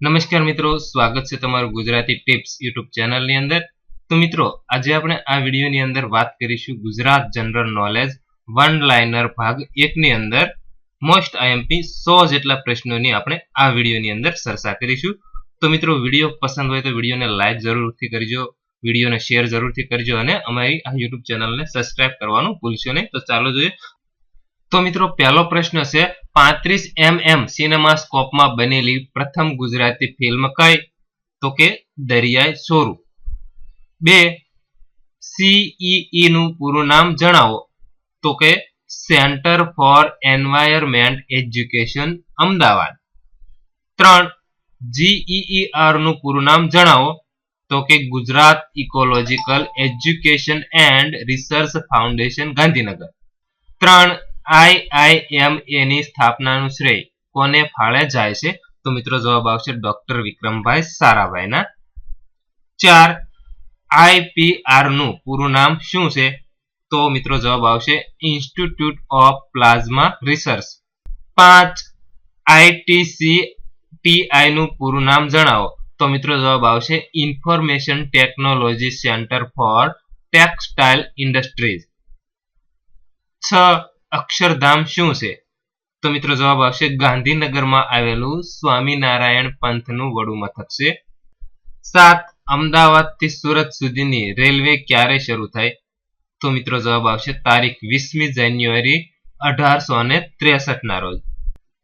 નમસ્કાર મિત્રો, સ્વાગત છે તમારું ગુજરાતી ટિપ્સ યુટ્યુબ ચેનલની અંદર. તો મિત્રો, આજે આપણે આ વિડીયોની અંદર વાત કરીશું Gujarat general knowledge one liner ભાગ એકની અંદર. મોસ્ટ આઈએમપી સો જેટલા પ્રશ્નોની આપણે આ વિડીયોની અંદર ચર્ચા કરીશું. તો મિત્રો, વીડિયો પસંદ હોય તો વિડીયોને લાઇક જરૂરથી કરજો, વિડીયોને શેર જરૂરથી કરજો અને અમારી આ યુટ્યુબ ચેનલને સબસ્ક્રાઇબ કરવાનું ભૂલશો નહીં. તો ચાલો જોઈએ. તો મિત્રો, પહેલો પ્રશ્ન છે પાંત્રીસ એમ એમ સિનેમાસ્કોપમાં બનેલી પ્રથમ ગુજરાતી ફિલ્મ કઈ? તો કે દરિયાઈ સોરું. બે સીઈઈ નું પૂરું નામ જણાવો. તો કે centre for environment education, Ahmedabad. ત્રણ જીઈઆરનું પૂરું નામ જણાવો. તો કે Gujarat ecological education and research foundation Gandhinagar. ત્રણ આઈઆઈએમએ ની સ્થાપનાનું શ્રેય કોને ફાળે જાય છે? તો મિત્રો જવાબ આવશે ડોક્ટર વિક્રમભાઈ સારાભાઈના. ચાર આઈપીઆરનું પૂરું નામ શું છે? તો મિત્રો જવાબ આવશે ઇન્સ્ટિટ્યૂટ ઓફ પ્લાઝમા રિસર્ચ. પાંચ આઈટીસી ટીઆઈ નું પૂરું નામ જણાવો. તો મિત્રો જવાબ આવશે information technology centre for textile industries. છ અક્ષરધામ શું છે? તો મિત્રો જવાબ આવશે ગાંધીનગરમાં આવેલું સ્વામિનારાયણ પંથનું વડું મથક છે. સાત અમદાવાદથી સુરત સુધીની રેલવે ક્યારે શરૂ થાય? તો મિત્રો જવાબ આવશે તારીખ વીસમી જાન્યુઆરી અઢારસો ને ત્રેસઠ ના રોજ.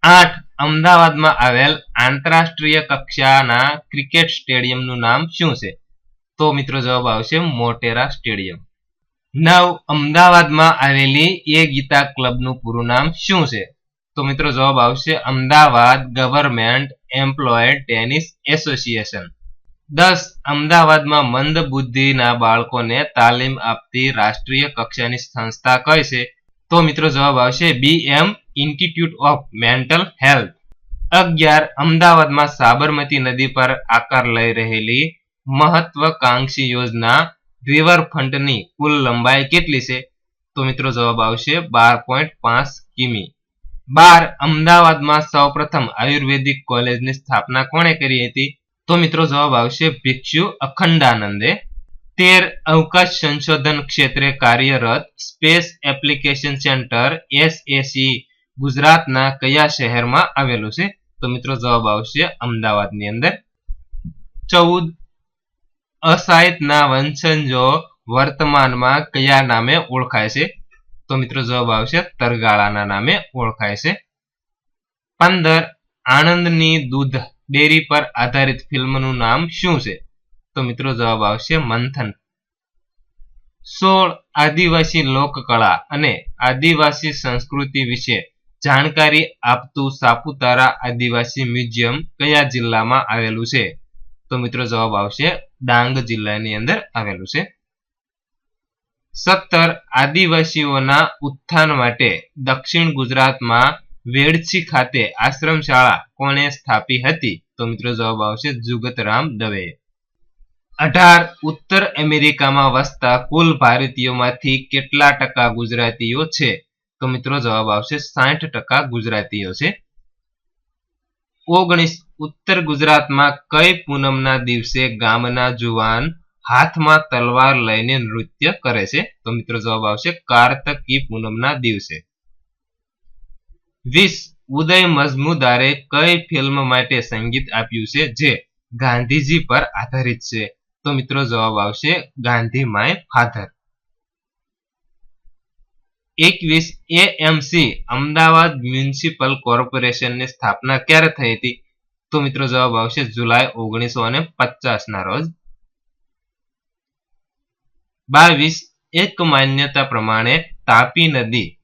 આઠ, અમદાવાદમાં આવેલ આંતરરાષ્ટ્રીય કક્ષાના ક્રિકેટ સ્ટેડિયમનું નામ શું છે? તો મિત્રો જવાબ આવશે મોટેરા સ્ટેડિયમ. નવ અમદાવાદમાં આવેલી એ ગીતા ક્લબનું પૂરું નામ શું છે? તો મિત્રો જવાબ આવશે Ahmedabad government employ tennis association. દસ, અમદાવાદમાં મંદ બુદ્ધિના બાળકોને તાલીમ આપતી રાષ્ટ્રીય કક્ષાની સંસ્થા કઈ છે? તો મિત્રો જવાબ આવશે B M institute of mental health. અગિયાર, અમદાવાદમાં સાબરમતી નદી પર આકાર લઈ રહેલી મહત્વકાંક્ષી યોજના રિવરફ્રન્ટની કુલ લંબાઈ કેટલી છે? તો મિત્રો જવાબ આવશે બાર પોઈન્ટ પાંચ કિમી. બાર અમદાવાદમાં સૌપ્રથમ આયુર્વેદિક કોલેજની સ્થાપના કોણે કરી હતી? તો મિત્રો જવાબ આવશે ભિક્ષુ અખંડાનંદે. તેર અવકાશ સંશોધન ક્ષેત્રે કાર્યરત સ્પેસ એપ્લિકેશન સેન્ટર એસએસી ગુજરાતના કયા શહેરમાં આવેલું છે? તો મિત્રો જવાબ આવશે અમદાવાદની અંદર. ચૌદ અસાહિતના વંશજો વર્તમાનમાં કયા નામે ઓળખાય છે? તો મિત્રો જવાબ આવશે તરગાળાના નામે ઓળખાય છે. પંદર, આણંદની દૂધ ડેરી પર આધારિત ફિલ્મનું નામ શું છે? તો મિત્રો જવાબ આવશે મંથન. સોળ, આદિવાસી લોકકળા અને આદિવાસી સંસ્કૃતિ વિશે જાણકારી આપતું સાપુતારા આદિવાસી મ્યુઝિયમ કયા જિલ્લામાં આવેલું છે? તો મિત્રો જવાબ આવશે ડાંગ જિલ્લાની અંદર આવેલું છે. સત્તર આદિવાસીઓના ઉત્થાન માટે દક્ષિણ ગુજરાતમાં વેડછી ખાતે આશ્રમ શાળા સ્થાપી હતી? તો મિત્રો જવાબ આવશે જુગતરામ દવે. અઢાર ઉત્તર અમેરિકામાં વસતા કુલ ભારતીયોમાંથી કેટલા ટકા ગુજરાતીઓ છે? તો મિત્રો જવાબ આવશે સાઠ ટકા ગુજરાતીઓ છે. ઓગણીસ ઉત્તર ગુજરાતમાં કઈ પૂનમના દિવસે ગામના જુવાન હાથમાં તલવાર લઈને નૃત્ય કરે છે? તો મિત્રો જવાબ આવશે કાર્તકી પૂનમના દિવસે. વીસ, ઉદય મજમુદારે કઈ ફિલ્મ માટે સંગીત આપ્યું છે જે ગાંધીજી પર આધારિત છે? તો મિત્રો જવાબ આવશે ગાંધી માય ફાધર. એકવીસ, એએમસી, અમદાવાદ મ્યુનિસિપલ કોર્પોરેશનની સ્થાપના ક્યારે થઈ હતી? તો મિત્રો જવાબ આવશે જુલાઈ ઓગણીસો અને પચાસ ના રોજ. બાવીસ, એક માન્યતા પ્રમાણે તાપી નદી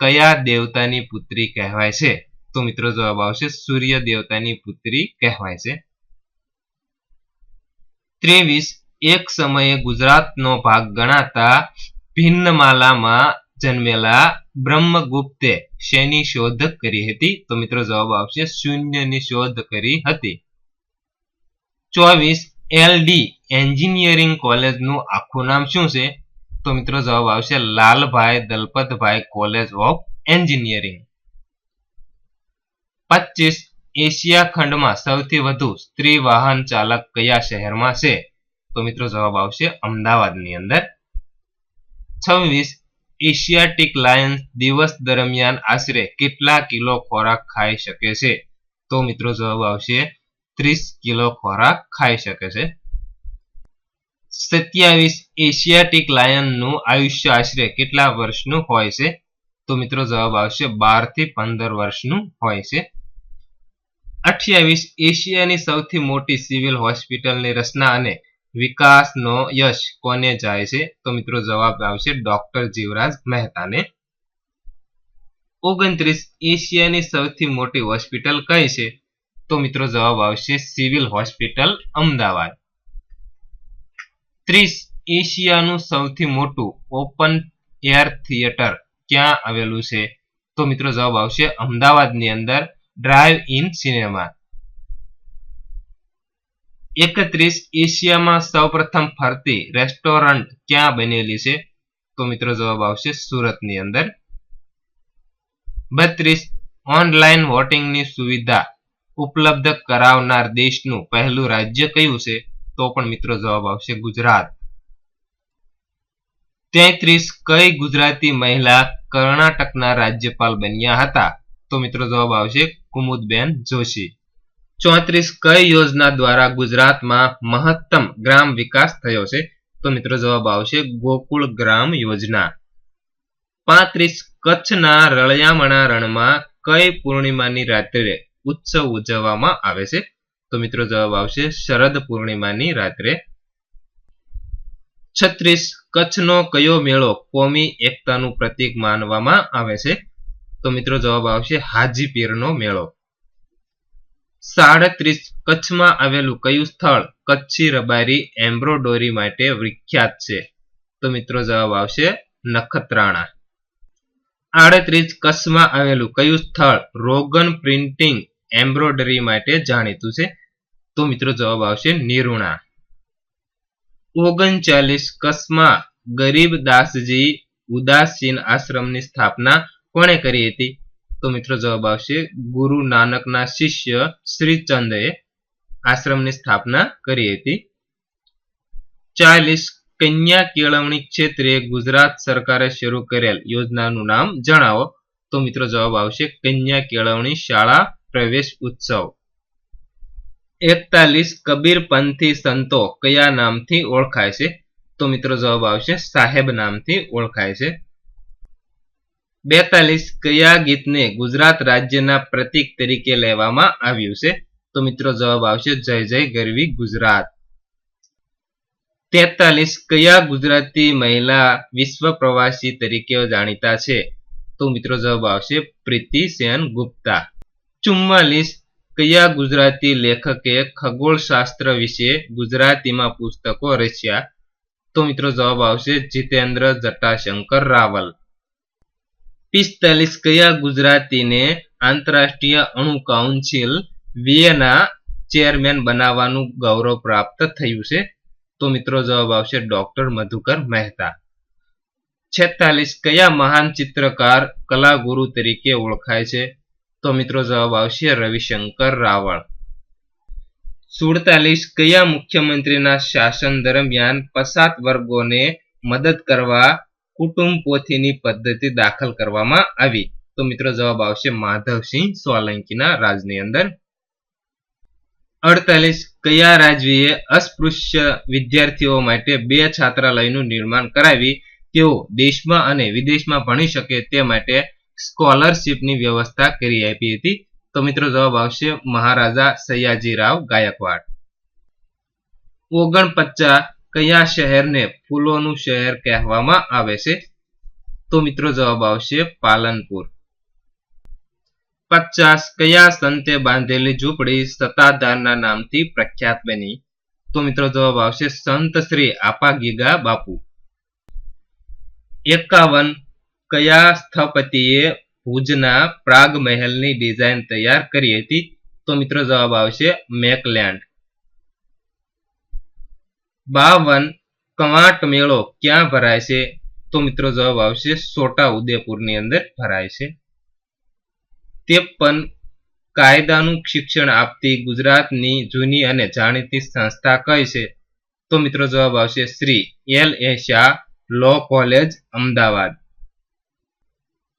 કયા દેવતાની પુત્રી કહેવાય છે? તો મિત્રો જવાબ આવશે સૂર્ય દેવતાની પુત્રી કહેવાય છે. ત્રેવીસ, એક સમયે ગુજરાતનો ભાગ ગણાતા ભિન્નમાલામાં જન્મેલા બ્રહ્મગુપ્તે શેની શોધ કરી હતી? તો મિત્રો જવાબ આવશે શૂન્યની શોધ કરી હતી. ચોવીસ એલડી એન્જિનિયરિંગ કોલેજનું આખું નામ શું છે? તો મિત્રો જવાબ આવશે Lalbhai Dalpatbhai college of engineering. પચીસ એશિયા ખંડમાં સૌથી વધુ સ્ત્રી વાહન ચાલક કયા શહેરમાં છે? તો મિત્રો જવાબ આવશે અમદાવાદની અંદર. છવ્વીસ એશિયાટિક લાયન્સ દિવસ દરમિયાન આશરે કેટલા કિલો ખોરાક ખાઈ શકે છે? તો મિત્રો જવાબ આવશે ત્રીસ કિલો ખોરાક ખાઈ શકે છે. સત્યાવીસ એશિયાટિક લાયનનું આયુષ્ય આશરે કેટલા વર્ષનું હોય છે? તો મિત્રો જવાબ આવશે બારથી પંદર વર્ષનું હોય છે. અઠ્યાવીસ એશિયાની સૌથી મોટી સિવિલ હોસ્પિટલની રચના અને વિકાસનો યશ કોને જાય છે? તો મિત્રો જવાબ આવશે ડોક્ટર જીવરાજ મહેતાને. ઓગણત્રીસ એશિયાની સૌથી મોટી હોસ્પિટલ કઈ છે? તો મિત્રો જવાબ આવશે સિવિલ હોસ્પિટલ અમદાવાદ. ત્રીસ એશિયાનું સૌથી મોટું ઓપન એર થિયેટર ક્યાં આવેલું છે? તો મિત્રો જવાબ આવશે અમદાવાદની અંદર ડ્રાઈવ ઇન સિનેમા. એકત્રીસ એશિયામાં સૌપ્રથમ ફરતી રેસ્ટોરન્ટ ક્યાં બનેલી છે? તો મિત્રો જવાબ આવશે સુરતની અંદર. બત્રીસ, ઓનલાઈન વોટિંગની સુવિધા ઉપલબ્ધ કરાવનાર દેશનું પહેલું રાજ્ય કયું છે? તો પણ મિત્રો જવાબ આવશે ગુજરાત. તેત્રીસ, કઈ ગુજરાતી મહિલા કર્ણાટકના રાજ્યપાલ બન્યા હતા? તો મિત્રો જવાબ આવશે કુમુદબેન જોશી. ચોત્રીસ કઈ યોજના દ્વારા ગુજરાતમાં મહત્તમ ગ્રામ વિકાસ થયો છે? તો મિત્રો જવાબ આવશે ગોકુળ ગ્રામ યોજના. પાંત્રીસ કચ્છના રળિયામણા રણમાં કઈ પૂર્ણિમાની રાત્રે ઉત્સવ ઉજવવામાં આવે છે? તો મિત્રો જવાબ આવશે શરદ પૂર્ણિમાની રાત્રે. છત્રીસ કચ્છનો કયો મેળો કોમી એકતાનું પ્રતીક માનવામાં આવે છે? તો મિત્રો જવાબ આવશે હાજીપીર નો મેળો. સાડત્રીસ કચ્છમાં આવેલું કયું સ્થળ? કચ્છી રબારી એમ્બ્રોડોરી માટે વિખ્યાત છે. તો મિત્રો જવાબ આવશે નખત્રાણા. આડત્રીસ કચ્છમાં આવેલું કયું સ્થળ? રોગન પ્રિન્ટિંગ એમ્બ્રોડરી માટે જાણીતું છે. તો મિત્રો જવાબ આવશે નિરુણા. ઓગણચાલીસ કચ્છમાં ગરીબ દાસજી ઉદાસીન આશ્રમની સ્થાપના કોણે કરી હતી? તો મિત્રો જવાબ આવશે, ગુરુ નાનકના શિષ્ય શ્રીચંદે આશ્રમની સ્થાપના કરી હતી. ચાલીસ કન્યા કેળવણી ક્ષેત્રે ગુજરાત સરકારે શરૂ કરેલ યોજનાનું નામ જણાવો. તો મિત્રો જવાબ આવશે, કન્યા કેળવણી શાળા પ્રવેશ ઉત્સવ. એકતાલીસ કબીરપંથી સંતો કયા નામથી ઓળખાય છે? તો મિત્રો જવાબ આવશે, સાહેબ નામથી ઓળખાય છે. બેતાલીસ કયા ગીતને ગુજરાત રાજ્યના પ્રતીક તરીકે લેવામાં આવ્યું છે. તો મિત્રો જવાબ આવશે, જય જય ગરવી ગુજરાત. તેતાલીસ કયા ગુજરાતી મહિલા વિશ્વ પ્રવાસી તરીકે જાણીતા છે? તો મિત્રો જવાબ આવશે, પ્રીતિ સેન ગુપ્તા. ચુમ્માલીસ કયા ગુજરાતી લેખકે ખગોળશાસ્ત્ર વિશે ગુજરાતીમાં પુસ્તકો રચ્યા? તો મિત્રો જવાબ આવશે, જીતેન્દ્ર જટાશંકર રાવલ. પિસ્તાલીસ કયા ગુજરાતીને આંતરરાષ્ટ્રીય અણુ કાઉન્સિલ વિયેના ચેરમેન બનાવવાનું ગૌરવ પ્રાપ્ત થયું છે? તો મિત્રો જવાબ આવશે ડોક્ટર મધુકર મહેતા. છેતાલીસ કયા મહાન ચિત્રકાર કલાગુરુ તરીકે ઓળખાય છે? તો મિત્રો જવાબ આવશે રવિશંકર રાવળ. સુડતાલીસ કયા મુખ્યમંત્રીના શાસન દરમિયાન પસાત વર્ગોને મદદ કરવા કુટુંબ પોથીની પદ્ધતિ દાખલ કરવામાં આવી. તો મિત્રો જવાબ આવશે માધવસિંહ સોલંકીના રાજની અંદર. અડતાલીસ, કયા રાજવીએ અસ્પૃશ્ય વિદ્યાર્થીઓ માટે બે છાત્રાલયનું નિર્માણ કરાવી? તેઓ દેશમાં અને વિદેશમાં ભણી શકે તે માટે સ્કોલરશીપની વ્યવસ્થા કરી આપી હતી. તો મિત્રો જવાબ આવશે મહારાજા સયાજીરાવ ગાયકવાડ. ઓગણપચાસ કયા શહેરને ફૂલોનું શહેર કહેવામાં આવે છે? તો મિત્રો જવાબ આવશે પાલનપુર. પચાસ, કયા સંતે બાંધેલી ઝૂંપડી સત્તાધારના નામથી પ્રખ્યાત બની? તો મિત્રો જવાબ આવશે સંત શ્રી આપા ગીગા બાપુ. એકાવન, કયા સ્થપતિએ ભુજના પ્રાગ મહેલની ડિઝાઇન તૈયાર કરી હતી? તો મિત્રો જવાબ આવશે મેકલેન્ડ. બાવન કવાંટ મેળો ક્યાં ભરાય છે? તો મિત્રો જવાબ આવશે છોટા ઉદેપુરની અંદર ભરાય છે. તેપન કાયદાનું શિક્ષણ આપતી ગુજરાતની જૂની અને જાણીતી સંસ્થા કઈ છે? તો મિત્રો જવાબ આવશે Shri L A Shah law college, Ahmedabad.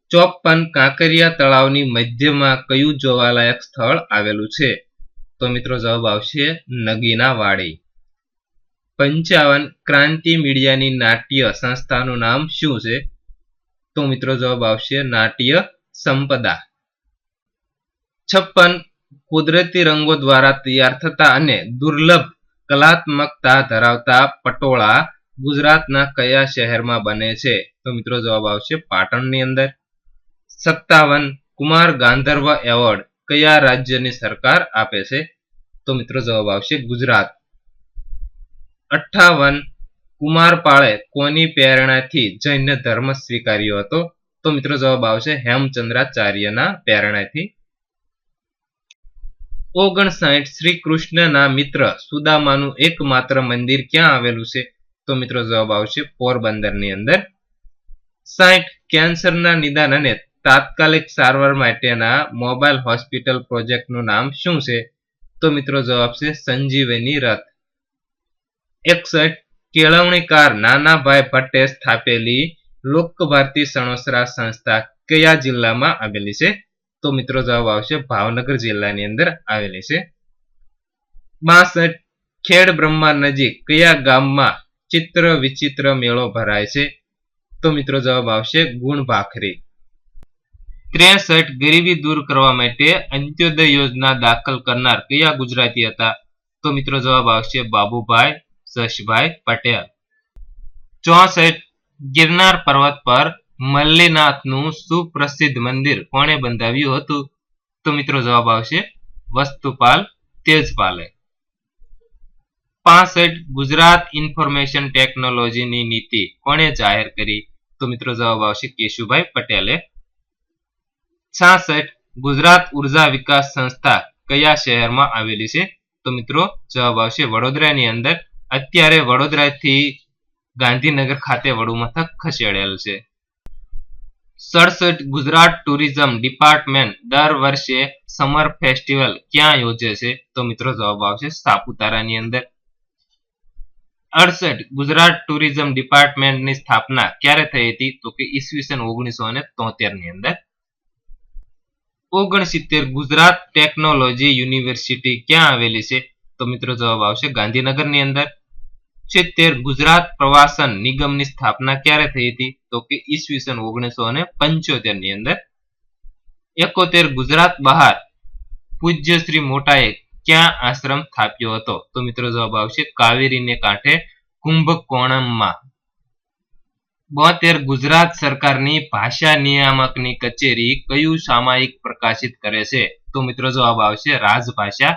ચોપન કાંકરિયા તળાવની મધ્યમાં કયું જોવાલાયક સ્થળ આવેલું છે? તો મિત્રો જવાબ આવશે નગીના વાડી પંચાવન ક્રાંતિ મીડિયાની નાટ્ય સંસ્થાનું નામ શું છે? તો મિત્રો જવાબ આવશે નાટ્ય સંપદા. છપ્પન કુદરતી રંગો દ્વારા તૈયાર થતા અને દુર્લભ કલાત્મકતા ધરાવતા પટોળા ગુજરાતના કયા શહેરમાં બને છે? તો મિત્રો જવાબ આવશે પાટણની અંદર. સત્તાવન કુમાર ગાંધર્વ એવોર્ડ કયા રાજ્યની સરકાર આપે છે? તો મિત્રો જવાબ આવશે ગુજરાત. અઠાવન કુમારપાળે કોની પ્રેરણાથી જૈન ધર્મ સ્વીકાર્યો હતો? તો મિત્રો જવાબ આવશે હેમચંદ્રાચાર્યના પ્રેરણાથી. ઓગણસાઠ શ્રી કૃષ્ણના મિત્ર સુદામાનું એકમાત્ર મંદિર ક્યાં આવેલું છે? તો મિત્રો જવાબ આવશે પોરબંદરની અંદર. સાઠ કેન્સરના નિદાન અને તાત્કાલિક સારવાર માટેના મોબાઈલ હોસ્પિટલ પ્રોજેક્ટનું નામ શું છે? તો મિત્રો જવાબ છે સંજીવની રથ. એકસઠ કેળવણીકાર નાનાભાઈ ભટ્ટે સ્થાપેલી લોકભારતી સણોસરા સંસ્થા કયા જિલ્લામાં આવેલી છે? તો મિત્રો જવાબ આવશે ભાવનગર જિલ્લાની અંદર આવેલી છે. બાસઠ ખેડ બ્રહ્મા નજીક કયા ગામમાં ચિત્ર વિચિત્ર મેળો ભરાય છે? તો મિત્રો જવાબ આવશે ગુણ ભાખરી. ત્રેસઠ ગરીબી દૂર કરવા માટે અંત્યોદય યોજના દાખલ કરનાર કયા ગુજરાતી હતા? તો મિત્રો જવાબ આવશે બાબુભાઈ જશભાઈ પટેલ. ચોસઠ ગિરનાર પર્વત પર મલ્લીનાથનું સુપ્રસિદ્ધ મંદિર કોણે બંધાવ્યું હતું? તો મિત્રો જવાબ આવશે વસ્તુપાલ તેજપાલે. પાસઠ ગુજરાત ઇન્ફોર્મેશન ટેકનોલોજીની નીતિ કોણે જાહેર કરી? તો મિત્રો જવાબ આવશે કેશુભાઈ પટેલે. છાસઠ ગુજરાત ઊર્જા વિકાસ સંસ્થા કયા શહેરમાં આવેલી છે? તો મિત્રો જવાબ આવશે વડોદરાની અંદર. અત્યારે વડોદરાથી ગાંધીનગર ખાતે વડુ મથક ખસેડેલ છે. સડસઠ ગુજરાત ટુરિઝમ ડિપાર્ટમેન્ટ દર વર્ષે સમર ફેસ્ટિવલ ક્યાં યોજે છે? તો મિત્રો જવાબ આવશે સાપુતારાની અંદર. અડસઠ ગુજરાત ટુરિઝમ ડિપાર્ટમેન્ટની સ્થાપના ક્યારે થઈ હતી? તો કે ઈસવીસન ઓગણીસો ને તોતેરની અંદર. ઓગણસિત્તેર ગુજરાત ટેકનોલોજી યુનિવર્સિટી ક્યાં આવેલી છે? તો મિત્રો જવાબ આવશે ગાંધીનગરની અંદર છેતેર ગુજરાત પ્રવાસન નિગમની સ્થાપના ક્યારે થઈ હતી? તો કે ઈસવીસન ઓગણીસો અને પંચોતેરની અંદર. એકોતેર ગુજરાત બહાર પૂજ્ય શ્રી મોટાએ ક્યાં આશ્રમ સ્થાપ્યો હતો? તો મિત્રો જવાબ આવશે કાવેરીને કાંઠે કુંભકોણમમાં. બોતેર ગુજરાત સરકારની ભાષા નિયામકની કચેરી કયું સામાયિક પ્રકાશિત કરે છે? તો મિત્રો જવાબ આવશે રાજભાષા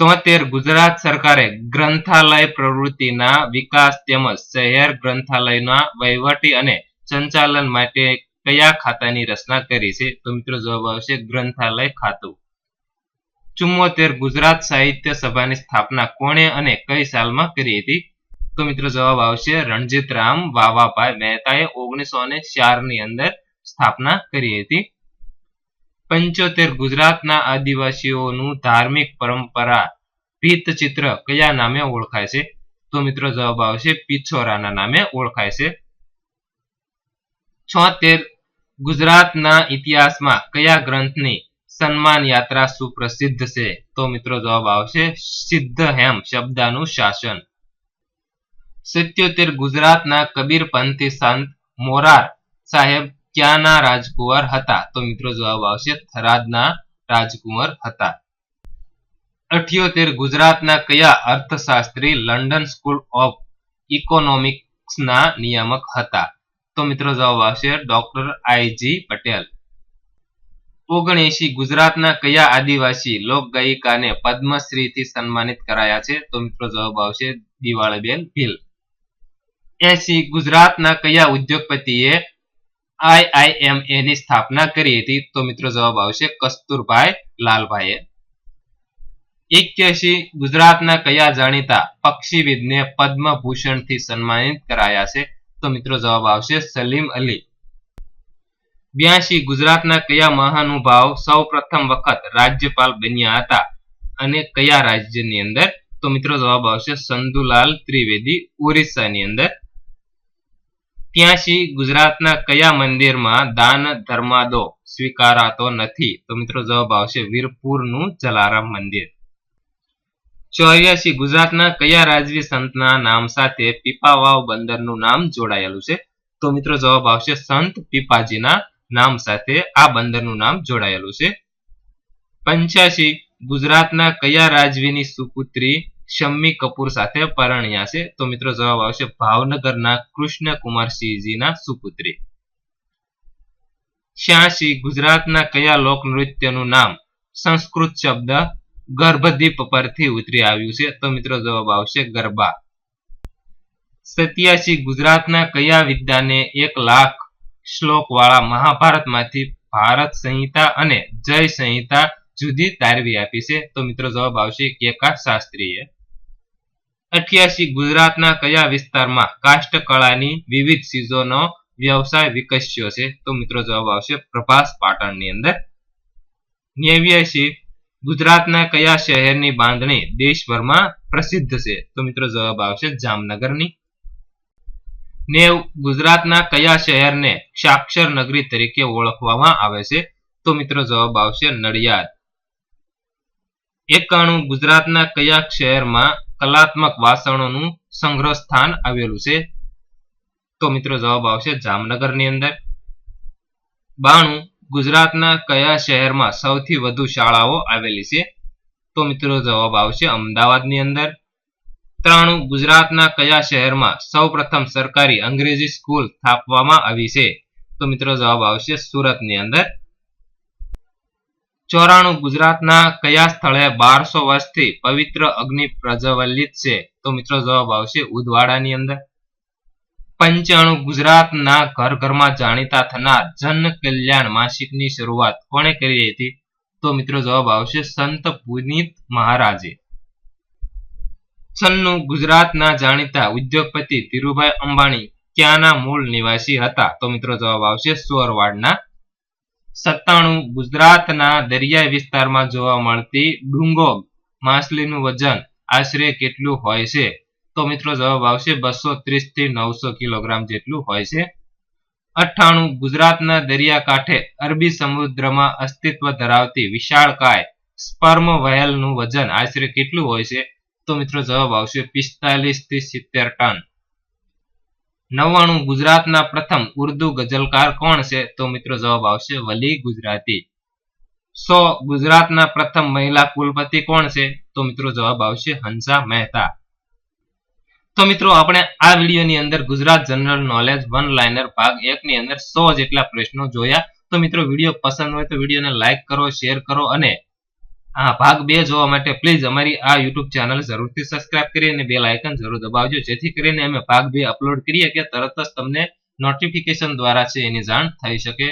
તોતેર ગુજરાત સરકારે ગ્રંથાલય પ્રવૃત્તિના વિકાસ તેમજ શહેર ગ્રંથાલયના વહીવટી અને સંચાલન માટે કયા ખાતાની રચના કરી છે? તો મિત્રો જવાબ આવશે ગ્રંથાલય ખાતું. ચુમ્મોતેર ગુજરાત સાહિત્ય સભાની સ્થાપના કોણે અને કઈ સાલમાં કરી હતી? તો મિત્રો જવાબ આવશે રણજીતરામ વાવાભાઈ મહેતાએ ઓગણીસો ને ચારની અંદર સ્થાપના કરી હતી. પંચોતેર ગુજરાતના આદિવાસીઓનું ધાર્મિક પરંપરા ભીત ચિત્ર કયા નામે ઓળખાય છે? તો મિત્રો જવાબ આવશે પિછોરાના નામે ઓળખાય છે. છોતેર ગુજરાતના ઇતિહાસમાં કયા ગ્રંથની સન્માન યાત્રા સુપ્રસિદ્ધ છે? તો મિત્રો જવાબ આવશે સિદ્ધ હેમ શબ્દાનું શાસન. સિત્યોતેર ગુજરાતના કબીરપંથી સંત મોરાર સાહેબ ક્યાંના રાજકુંવર હતા. તો મિત્રો જવાબ આવશે થરાદના રાજકુંવર હતા. અઠ્યોતેર ગુજરાતના કયા અર્થશાસ્ત્રી લંડન સ્કૂલ ઓફ ઇકોનોમિક્સના નિયામક હતા? તો મિત્રો જવાબ આવશે ડોક્ટર આઈજી પટેલ. ઓગણએસી ગુજરાતના કયા આદિવાસી લોકગાયિકાને પદ્મશ્રીથી સન્માનિત કરાયા છે? તો મિત્રો જવાબ આવશે દિવાળીબેન ભીલ. એસી ગુજરાતના કયા ઉદ્યોગપતિએ આઈઆઈએમએ ની સ્થાપના કરી હતી. તો મિત્રો જવાબ આવશે કસ્તુરભાઈ લાલભાઈએ. એક્યાસી ગુજરાતના કયા જાણીતા પક્ષીવિદને પદ્મભૂષણથી સન્માનિત કરાયા છે? તો મિત્રો જવાબ આવશે સલીમ અલી. બ્યાસી ગુજરાતના કયા મહાનુભાવ સૌ પ્રથમ વખત રાજ્યપાલ બન્યા હતા અને કયા રાજ્યની અંદર? તો મિત્રો જવાબ આવશે સંધુલાલ ત્રિવેદી ઓરિસ્સાની અંદર. ત્યાંસી ગુજરાતના કયા મંદિરમાં દાન ધર્માદો સ્વીકારાતો નથી? તો મિત્રો જવાબ આવશે વીરપુરનું જલારામ મંદિર. ચોર્યાસી, ગુજરાતના કયા રાજવી સંતના નામ સાથે પીપાવાવ બંદરનું નામ જોડાયેલું છે? તો મિત્રો જવાબ આવશે સંત પીપાજીના નામ સાથે આ બંદરનું નામ જોડાયેલું છે. પંચ્યાસી, ગુજરાતના કયા રાજવીની સુપુત્રી શમ્મી કપૂર સાથે પરણ્યા છે. તો મિત્રો જવાબ આવશે ભાવનગરના કૃષ્ણકુમારસિંહજીના સુપુત્રી. છ્યાસી ગુજરાતના કયા લોકનૃત્યનું નામ સંસ્કૃત શબ્દ ગર્ભદીપ પરથી ઉતરી આવ્યું છે? તો મિત્રો જવાબ આવશે ગરબા. સત્યાસી, ગુજરાતના કયા વિદ્યાને એક લાખ શ્લોક વાળા મહાભારતમાંથી ભારત સંહિતા અને જય સંહિતા જુદી તારવી આપી છે? તો મિત્રો જવાબ આવશે કેકા શાસ્ત્રીએ અઠ્યાસી ગુજરાતના કયા વિસ્તારમાં કાષ્ટકળાની વિવિધ ચીજોનો વ્યવસાય વિકસ્યો છે? તો મિત્રો જવાબ આવશે પ્રભાસ પાટણની અંદર. નેવ્યાસી ગુજરાતના કયા શહેરની બાંધણી દેશભરમાં પ્રસિદ્ધ છે? તો મિત્રો જવાબ આવશે જામનગરની. નેવ, ગુજરાતના કયા શહેરને સાક્ષર નગરી તરીકે ઓળખવામાં આવે છે? તો મિત્રો જવાબ આવશે નડિયાદ. એકાણું, ગુજરાતના કયા શહેરમાં કલાત્મક વાસણોનું સંગ્રહ સ્થાન આવેલું છે. તો મિત્રો જવાબ આવશે જામનગરની અંદર. બાણું, ગુજરાતના કયા શહેરમાં સૌથી વધુ શાળાઓ આવેલી છે? તો મિત્રો જવાબ આવશે અમદાવાદની અંદર. ત્રાણું, ગુજરાતના કયા શહેરમાં સૌપ્રથમ સરકારી અંગ્રેજી સ્કૂલ સ્થાપવામાં આવી છે? તો મિત્રો જવાબ આવશે સુરતની અંદર. ચોરાણું ગુજરાતના કયા સ્થળે બારસો વર્ષથી પવિત્ર અગ્નિ પ્રજ્વલિત છે? તો મિત્રો જવાબ આવશે ઉદવાડાની અંદર. પંચાણું ગુજરાતના ઘર ઘરમાં જાણીતા થનાર જન કલ્યાણ માસિકની શરૂઆત કોણે કરી હતી? તો મિત્રો જવાબ આવશે સંત પુનિત મહારાજે. છન્નું ગુજરાતના જાણીતા ઉદ્યોગપતિ ધીરુભાઈ અંબાણી ક્યાંના મૂળ નિવાસી હતા? તો મિત્રો જવાબ આવશે સોરવાડના સત્તાણું ગુજરાતના દરિયાઈ વિસ્તારમાં જોવા મળતી ડુંગોગ માછલીનું વજન આશરે કેટલું હોય છે? તો મિત્રો જવાબ આવશે બસો ત્રીસથી નવસો કિલોગ્રામ જેટલું હોય છે. અઠ્ઠાણું ગુજરાતના દરિયાકાંઠે અરબી સમુદ્રમાં અસ્તિત્વ ધરાવતી વિશાળકાય સ્પર્મ વહેલનું વજન આશરે કેટલું હોય છે? તો મિત્રો જવાબ આવશે પિસ્તાલીસથી સિત્તેર ટન. નવ્વાણું ગુજરાતના પ્રથમ ઉર્દુ ગઝલકાર કોણ છે? તો મિત્રો જવાબ આવશે વલી ગુજરાતી. સો ગુજરાતના પ્રથમ મહિલા કુલપતિ કોણ છે? તો મિત્રો જવાબ આવશે હંસા મહેતા. તો મિત્રો આપણે આ વિડીયોની અંદર Gujarat general knowledge one liner ભાગ એક ની અંદર સો જેટલા પ્રશ્નો જોયા. તો મિત્રો વીડિયો પસંદ હોય તો વિડીયોને લાઇક કરો, શેર કરો અને આ ભાગ બે જોવા માટે પ્લીઝ અમારી આ યુટ્યુબ ચેનલ જરૂરથી સબસ્ક્રાઇબ કરી અને બેલ આઇકન જરૂર દબાવજો, જેથી કરીને અમે ભાગ બે અપલોડ કરીએ કે તરત જ તમને નોટિફિકેશન દ્વારા છે એની જાણ થઈ શકે.